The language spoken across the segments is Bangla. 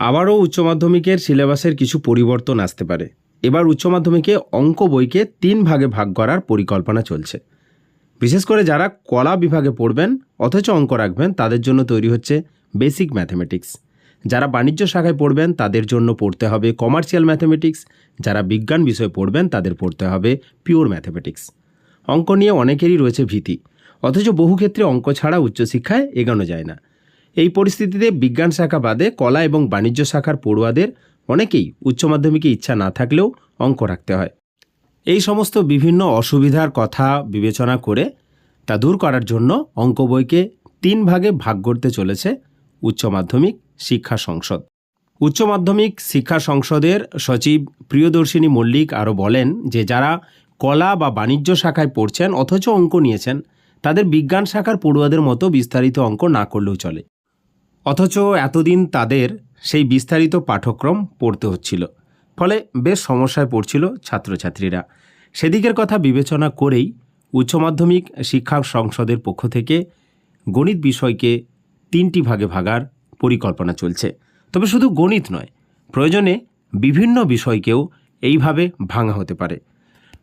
আবারও উচ্চ মাধ্যমিকের সিলেবাসের কিছু পরিবর্তন আসতে পারে। এবার উচ্চ মাধ্যমিকে অঙ্ক বইকে তিন ভাগে ভাগ করার পরিকল্পনা চলছে। বিশেষ করে যারা কলা বিভাগে পড়বেন অথচ অঙ্ক রাখবেন, তাদের জন্য তৈরি হচ্ছে বেসিক ম্যাথমেটিক্স। যারা বাণিজ্য শাখায় পড়বেন, তাদের জন্য পড়তে হবে কমার্শিয়াল ম্যাথমেটিক্স। যারা বিজ্ঞান বিষয়ে পড়বেন, তাদের পড়তে হবে পিওর ম্যাথমেটিক্স। অঙ্ক নিয়ে অনেকেরই রয়েছে ভীতি। অথচ বহু ক্ষেত্রে অঙ্ক ছাড়া উচ্চশিক্ষায় এগোনো যায় না। এই পরিস্থিতিতে বিজ্ঞান শাখা বাদে কলা এবং বাণিজ্য শাখার পড়ুয়াদের অনেকেই উচ্চ মাধ্যমিকে ইচ্ছা না থাকলেও অঙ্ক রাখতে হয়। এই সমস্ত বিভিন্ন অসুবিধার কথা বিবেচনা করে তা দূর করার জন্য অঙ্ক বইকে তিন ভাগে ভাগ করতে চলেছে উচ্চ মাধ্যমিক শিক্ষা সংসদ। উচ্চ মাধ্যমিক শিক্ষা সংসদের সচিব প্রিয়দর্শিনী মল্লিক আরও বলেন যে যারা কলা বা বাণিজ্য শাখায় পড়ছেন অথচ অঙ্ক নিয়েছেন, তাদের বিজ্ঞান শাখার পড়ুয়াদের মতো বিস্তারিত অঙ্ক না করলেও চলে। অথচ এতদিন তাদের সেই বিস্তারিত পাঠ্যক্রম পড়তে হচ্ছিল। ফলে বেশ সমস্যায় পড়ছিল ছাত্রছাত্রীরা। সেদিকের কথা বিবেচনা করেই উচ্চ মাধ্যমিক শিক্ষা সংসদের পক্ষ থেকে গণিত বিষয়কে তিনটি ভাগে ভাগার পরিকল্পনা চলছে। তবে শুধু গণিত নয়, প্রয়োজনে বিভিন্ন বিষয়কেও এইভাবে ভাঙা হতে পারে।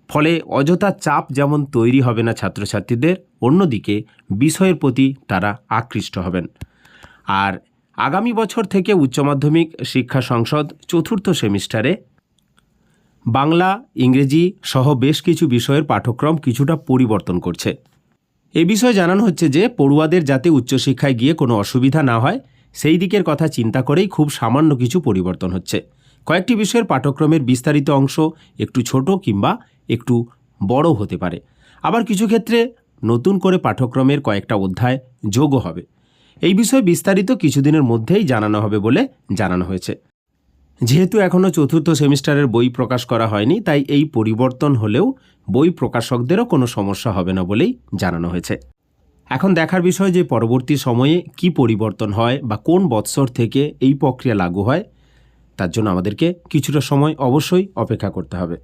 ফলে অযথা চাপ যেমন তৈরি হবে না ছাত্রছাত্রীদের, অন্যদিকে বিষয়ের প্রতি তারা আকৃষ্ট হবেন। আর আগামী বছর থেকে উচ্চ মাধ্যমিক শিক্ষা সংসদ চতুর্থ সেমিস্টারে। বাংলা, ইংরেজি সহ বেশ কিছু বিষয়ের পাঠ্যক্রম কিছুটা পরিবর্তন করছে। এ বিষয়ে জানানো হচ্ছে যে, পড়ুয়াদের যাতে উচ্চশিক্ষায় গিয়ে কোনো অসুবিধা না হয়, সেই দিকের কথা চিন্তা করেই খুব সামান্য কিছু পরিবর্তন হচ্ছে। কয়েকটি বিষয়ের পাঠ্যক্রমের বিস্তারিত অংশ একটু ছোট কিংবা একটু বড় হতে পারে। আবার কিছু ক্ষেত্রে নতুন করে পাঠ্যক্রমের কয়েকটা অধ্যায় যোগও হবে। এই বিষয়ে বিস্তারিত কিছুদিনের মধ্যেই জানানো হবে বলে জানানো হয়েছে। যেহেতু এখনও চতুর্থ সেমিস্টারের বই প্রকাশ করা হয়নি, তাই এই পরিবর্তন হলেও বই প্রকাশকদেরও কোনো সমস্যা হবে না বলেই জানানো হয়েছে। এখন দেখার বিষয় যে পরবর্তী সময়ে কি পরিবর্তন হয় বা কোন বৎসর থেকে এই প্রক্রিয়া লাগু হয়, তার জন্য আমাদেরকে কিছুটা সময় অবশ্যই অপেক্ষা করতে হবে।